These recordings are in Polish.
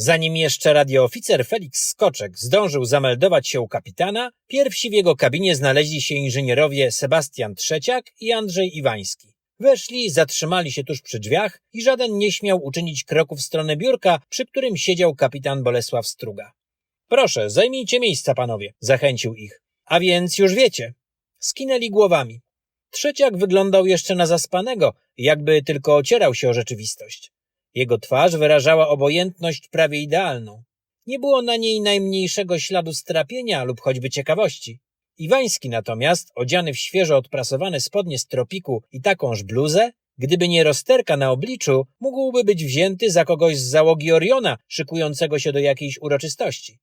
Zanim jeszcze radiooficer Felix Skoczek zdążył zameldować się u kapitana, pierwsi w jego kabinie znaleźli się inżynierowie Sebastian Trzeciak i Andrzej Iwański. Weszli, zatrzymali się tuż przy drzwiach i żaden nie śmiał uczynić kroku w stronę biurka, przy którym siedział kapitan Bolesław Struga. Proszę, zajmijcie miejsca, panowie, zachęcił ich. A więc już wiecie. Skinęli głowami. Trzeciak wyglądał jeszcze na zaspanego, jakby tylko ocierał się o rzeczywistość. Jego twarz wyrażała obojętność prawie idealną. Nie było na niej najmniejszego śladu strapienia lub choćby ciekawości. Iwański natomiast, odziany w świeżo odprasowane spodnie z tropiku i takąż bluzę, gdyby nie rozterka na obliczu, mógłby być wzięty za kogoś z załogi Oriona, szykującego się do jakiejś uroczystości.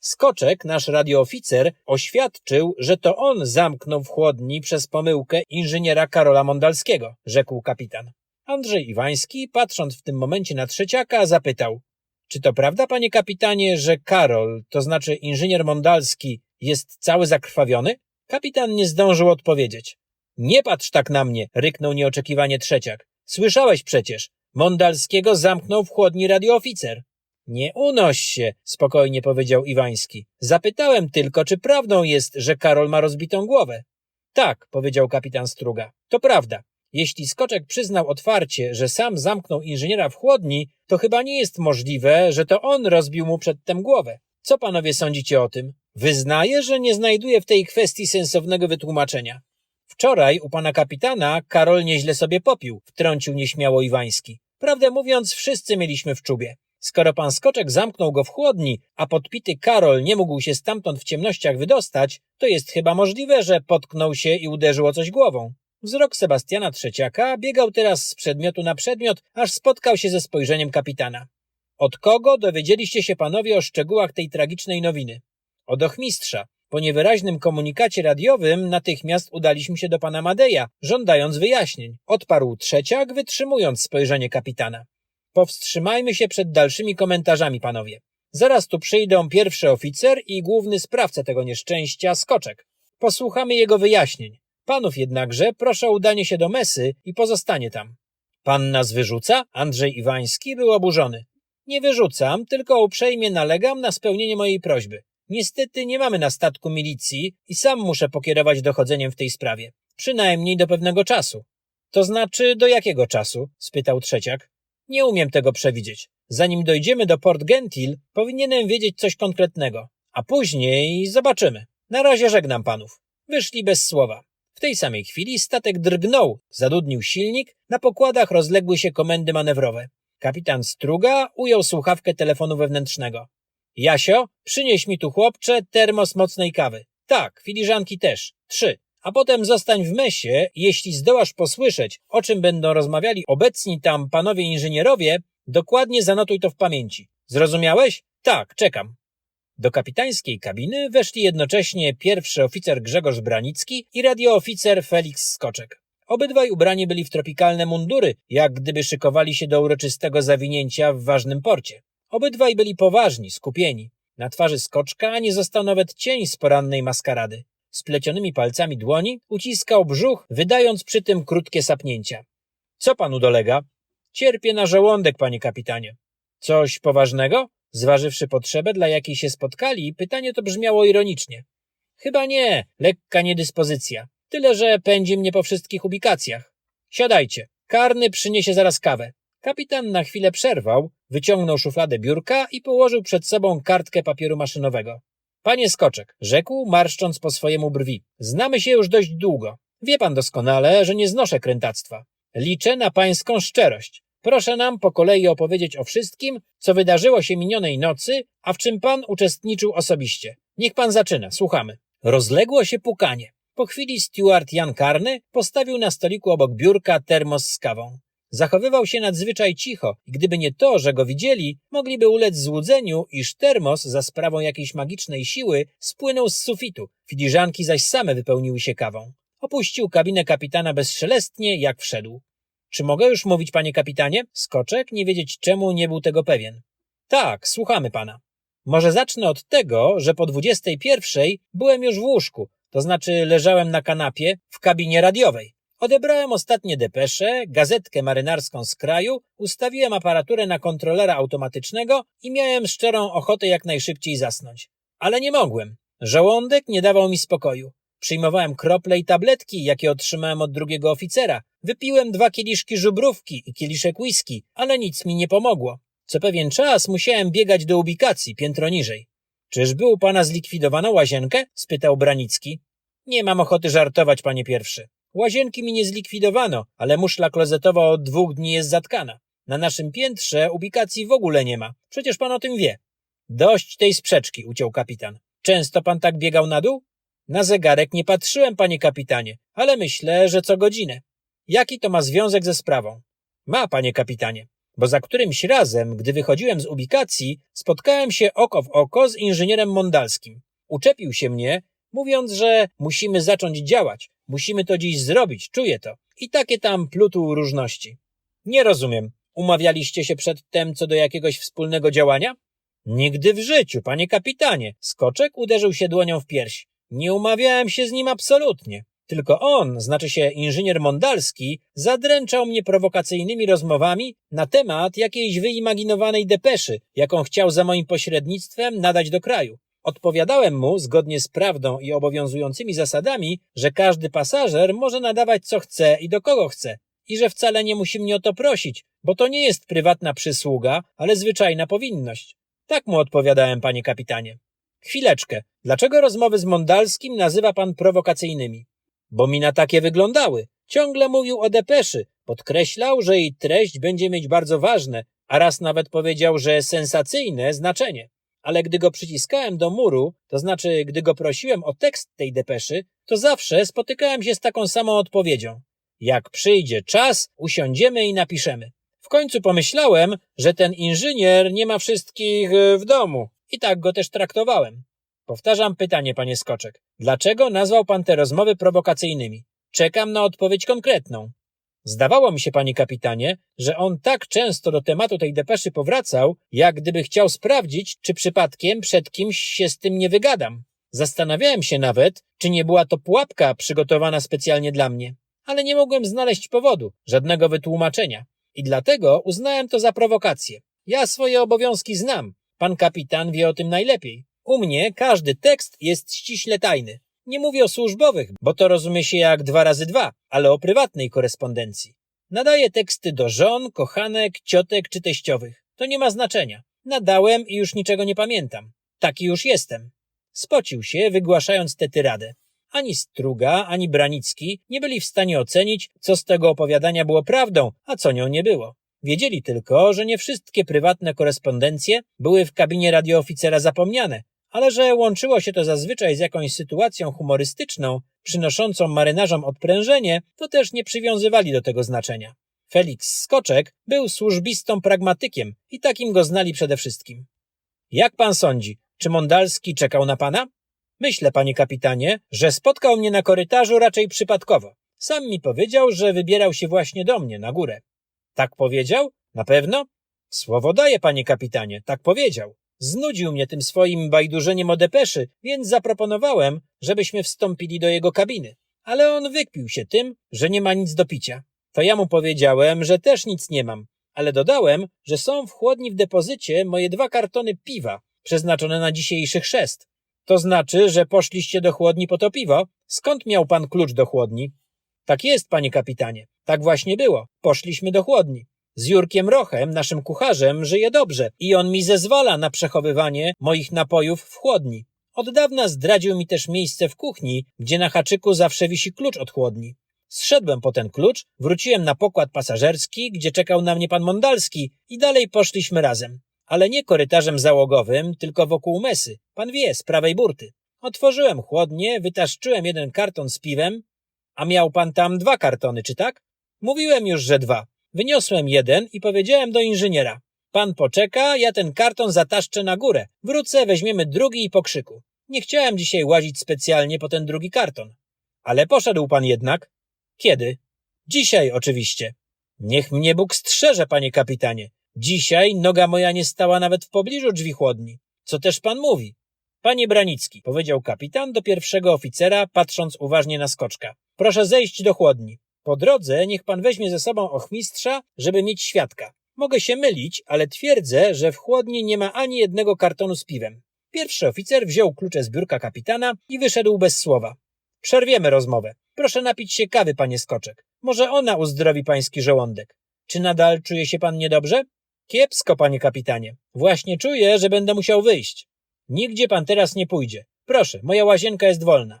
Skoczek, nasz radiooficer, oświadczył, że to on zamknął w chłodni przez pomyłkę inżyniera Karola Mondalskiego, rzekł kapitan. Andrzej Iwański, patrząc w tym momencie na trzeciaka, zapytał. Czy to prawda, panie kapitanie, że Karol, to znaczy inżynier Mondalski, jest cały zakrwawiony? Kapitan nie zdążył odpowiedzieć. Nie patrz tak na mnie, ryknął nieoczekiwanie trzeciak. Słyszałeś przecież. Mondalskiego zamknął w chłodni radiooficer. Nie unoś się, spokojnie powiedział Iwański. Zapytałem tylko, czy prawdą jest, że Karol ma rozbitą głowę. Tak, powiedział kapitan Struga. To prawda. Jeśli Skoczek przyznał otwarcie, że sam zamknął inżyniera w chłodni, to chyba nie jest możliwe, że to on rozbił mu przedtem głowę. Co panowie sądzicie o tym? Wyznaję, że nie znajduję w tej kwestii sensownego wytłumaczenia. Wczoraj u pana kapitana Karol nieźle sobie popił, wtrącił nieśmiało Iwański. Prawdę mówiąc, wszyscy mieliśmy w czubie. Skoro pan Skoczek zamknął go w chłodni, a podpity Karol nie mógł się stamtąd w ciemnościach wydostać, to jest chyba możliwe, że potknął się i uderzył o coś głową. Wzrok Sebastiana Trzeciaka biegał teraz z przedmiotu na przedmiot, aż spotkał się ze spojrzeniem kapitana. Od kogo dowiedzieliście się panowie o szczegółach tej tragicznej nowiny? Od ochmistrza. Po niewyraźnym komunikacie radiowym natychmiast udaliśmy się do pana Madeja, żądając wyjaśnień. Odparł Trzeciak, wytrzymując spojrzenie kapitana. Powstrzymajmy się przed dalszymi komentarzami, panowie. Zaraz tu przyjdą pierwszy oficer i główny sprawca tego nieszczęścia, Skoczek. Posłuchamy jego wyjaśnień. Panów jednakże proszę o udanie się do mesy i pozostanie tam. Pan nas wyrzuca? Andrzej Iwański był oburzony. Nie wyrzucam, tylko uprzejmie nalegam na spełnienie mojej prośby. Niestety nie mamy na statku milicji i sam muszę pokierować dochodzeniem w tej sprawie. Przynajmniej do pewnego czasu. To znaczy do jakiego czasu? spytał trzeciak. Nie umiem tego przewidzieć. Zanim dojdziemy do Port Gentil, powinienem wiedzieć coś konkretnego. A później zobaczymy. Na razie żegnam panów. Wyszli bez słowa. W tej samej chwili statek drgnął, zadudnił silnik, na pokładach rozległy się komendy manewrowe. Kapitan Struga ujął słuchawkę telefonu wewnętrznego. Jasio, przynieś mi tu chłopcze termos mocnej kawy. Tak, filiżanki też. Trzy. A potem zostań w mesie, jeśli zdołasz posłyszeć, o czym będą rozmawiali obecni tam panowie inżynierowie, dokładnie zanotuj to w pamięci. Zrozumiałeś? Tak, czekam. Do kapitańskiej kabiny weszli jednocześnie pierwszy oficer Grzegorz Branicki i radiooficer Felix Skoczek. Obydwaj ubrani byli w tropikalne mundury, jak gdyby szykowali się do uroczystego zawinięcia w ważnym porcie. Obydwaj byli poważni, skupieni. Na twarzy Skoczka nie został nawet cień z porannej maskarady. Splecionymi palcami dłoni uciskał brzuch, wydając przy tym krótkie sapnięcia. Co panu dolega? Cierpię na żołądek, panie kapitanie. Coś poważnego? Zważywszy potrzebę, dla jakiej się spotkali, pytanie to brzmiało ironicznie. Chyba nie, lekka niedyspozycja. Tyle, że pędzi mnie po wszystkich ubikacjach. Siadajcie. Karny przyniesie zaraz kawę. Kapitan na chwilę przerwał, wyciągnął szufladę biurka i położył przed sobą kartkę papieru maszynowego. Panie Skoczek, rzekł, marszcząc po swojemu brwi, znamy się już dość długo. Wie pan doskonale, że nie znoszę krętactwa. Liczę na pańską szczerość. Proszę nam po kolei opowiedzieć o wszystkim, co wydarzyło się minionej nocy, a w czym pan uczestniczył osobiście. Niech pan zaczyna, słuchamy. Rozległo się pukanie. Po chwili steward Jan Karny postawił na stoliku obok biurka termos z kawą. Zachowywał się nadzwyczaj cicho i gdyby nie to, że go widzieli, mogliby ulec złudzeniu, iż termos za sprawą jakiejś magicznej siły spłynął z sufitu, filiżanki zaś same wypełniły się kawą. Opuścił kabinę kapitana bezszelestnie, jak wszedł. Czy mogę już mówić, panie kapitanie? Skoczek, nie wiedzieć czemu, nie był tego pewien. Tak, słuchamy pana. Może zacznę od tego, że po dwudziestej pierwszej byłem już w łóżku, to znaczy leżałem na kanapie w kabinie radiowej. Odebrałem ostatnie depesze, gazetkę marynarską z kraju, ustawiłem aparaturę na kontrolera automatycznego i miałem szczerą ochotę jak najszybciej zasnąć. Ale nie mogłem. Żołądek nie dawał mi spokoju. Przyjmowałem krople i tabletki, jakie otrzymałem od drugiego oficera. Wypiłem dwa kieliszki żubrówki i kieliszek whisky, ale nic mi nie pomogło. Co pewien czas musiałem biegać do ubikacji, piętro niżej. Czyżby u pana zlikwidowano łazienkę? spytał Branicki. Nie mam ochoty żartować, panie pierwszy. Łazienki mi nie zlikwidowano, ale muszla klozetowa od dwóch dni jest zatkana. Na naszym piętrze ubikacji w ogóle nie ma. Przecież pan o tym wie. Dość tej sprzeczki, uciął kapitan. Często pan tak biegał na dół? Na zegarek nie patrzyłem, panie kapitanie, ale myślę, że co godzinę. Jaki to ma związek ze sprawą? Ma, panie kapitanie, bo za którymś razem, gdy wychodziłem z ubikacji, spotkałem się oko w oko z inżynierem Mondalskim. Uczepił się mnie, mówiąc, że musimy zacząć działać, musimy to dziś zrobić, czuję to. I takie tam plutu różności. Nie rozumiem. Umawialiście się przedtem co do jakiegoś wspólnego działania? Nigdy w życiu, panie kapitanie. Skoczek uderzył się dłonią w pierś. Nie umawiałem się z nim absolutnie. Tylko on, znaczy się inżynier Mondalski, zadręczał mnie prowokacyjnymi rozmowami na temat jakiejś wyimaginowanej depeszy, jaką chciał za moim pośrednictwem nadać do kraju. Odpowiadałem mu, zgodnie z prawdą i obowiązującymi zasadami, że każdy pasażer może nadawać co chce i do kogo chce, i że wcale nie musi mnie o to prosić, bo to nie jest prywatna przysługa, ale zwyczajna powinność. Tak mu odpowiadałem, panie kapitanie. Chwileczkę. Dlaczego rozmowy z Mondalskim nazywa pan prowokacyjnymi? Bo mi na takie wyglądały. Ciągle mówił o depeszy. Podkreślał, że jej treść będzie mieć bardzo ważne, a raz nawet powiedział, że sensacyjne znaczenie. Ale gdy go przyciskałem do muru, to znaczy gdy go prosiłem o tekst tej depeszy, to zawsze spotykałem się z taką samą odpowiedzią. Jak przyjdzie czas, usiądziemy i napiszemy. W końcu pomyślałem, że ten inżynier nie ma wszystkich e, w domu. I tak go też traktowałem. Powtarzam pytanie, panie Skoczek. Dlaczego nazwał pan te rozmowy prowokacyjnymi? Czekam na odpowiedź konkretną. Zdawało mi się, panie kapitanie, że on tak często do tematu tej depeszy powracał, jak gdyby chciał sprawdzić, czy przypadkiem przed kimś się z tym nie wygadam. Zastanawiałem się nawet, czy nie była to pułapka przygotowana specjalnie dla mnie. Ale nie mogłem znaleźć powodu, żadnego wytłumaczenia. I dlatego uznałem to za prowokację. Ja swoje obowiązki znam. Pan kapitan wie o tym najlepiej. U mnie każdy tekst jest ściśle tajny. Nie mówię o służbowych, bo to rozumie się jak dwa razy dwa, ale o prywatnej korespondencji. Nadaję teksty do żon, kochanek, ciotek czy teściowych. To nie ma znaczenia. Nadałem i już niczego nie pamiętam. Taki już jestem. Spocił się, wygłaszając tę tyradę. Ani Struga, ani Branicki nie byli w stanie ocenić, co z tego opowiadania było prawdą, a co nią nie było. Wiedzieli tylko, że nie wszystkie prywatne korespondencje były w kabinie radiooficera zapomniane, ale że łączyło się to zazwyczaj z jakąś sytuacją humorystyczną, przynoszącą marynarzom odprężenie, to też nie przywiązywali do tego znaczenia. Felix Skoczek był służbistą pragmatykiem i takim go znali przede wszystkim. Jak pan sądzi, czy Mondalski czekał na pana? Myślę, panie kapitanie, że spotkał mnie na korytarzu raczej przypadkowo. Sam mi powiedział, że wybierał się właśnie do mnie, na górę. Tak powiedział? Na pewno? Słowo daję, panie kapitanie, tak powiedział. Znudził mnie tym swoim bajdurzeniem o depeszy, więc zaproponowałem, żebyśmy wstąpili do jego kabiny. Ale on wykpił się tym, że nie ma nic do picia. To ja mu powiedziałem, że też nic nie mam, ale dodałem, że są w chłodni w depozycie moje dwa kartony piwa, przeznaczone na dzisiejszy chrzest. To znaczy, że poszliście do chłodni po to piwo? Skąd miał pan klucz do chłodni? Tak jest, panie kapitanie. Tak właśnie było. Poszliśmy do chłodni. Z Jurkiem Rochem, naszym kucharzem, żyje dobrze i on mi zezwala na przechowywanie moich napojów w chłodni. Od dawna zdradził mi też miejsce w kuchni, gdzie na haczyku zawsze wisi klucz od chłodni. Zszedłem po ten klucz, wróciłem na pokład pasażerski, gdzie czekał na mnie pan Mondalski i dalej poszliśmy razem. Ale nie korytarzem załogowym, tylko wokół mesy. Pan wie, z prawej burty. Otworzyłem chłodnię, wytaszczyłem jeden karton z piwem. A miał pan tam dwa kartony, czy tak? Mówiłem już, że dwa. Wyniosłem jeden i powiedziałem do inżyniera. Pan poczeka, ja ten karton zataszczę na górę. Wrócę, weźmiemy drugi i po krzyku. Nie chciałem dzisiaj łazić specjalnie po ten drugi karton. Ale poszedł pan jednak. Kiedy? Dzisiaj oczywiście. Niech mnie Bóg strzeże, panie kapitanie. Dzisiaj noga moja nie stała nawet w pobliżu drzwi chłodni. Co też pan mówi? Panie Branicki, powiedział kapitan do pierwszego oficera, patrząc uważnie na skoczka. Proszę zejść do chłodni. Po drodze niech pan weźmie ze sobą ochmistrza, żeby mieć świadka. Mogę się mylić, ale twierdzę, że w chłodni nie ma ani jednego kartonu z piwem. Pierwszy oficer wziął klucze z biurka kapitana i wyszedł bez słowa. Przerwiemy rozmowę. Proszę napić się kawy, panie Skoczek. Może ona uzdrowi pański żołądek. Czy nadal czuje się pan niedobrze? Kiepsko, panie kapitanie. Właśnie czuję, że będę musiał wyjść. Nigdzie pan teraz nie pójdzie. Proszę, moja łazienka jest wolna.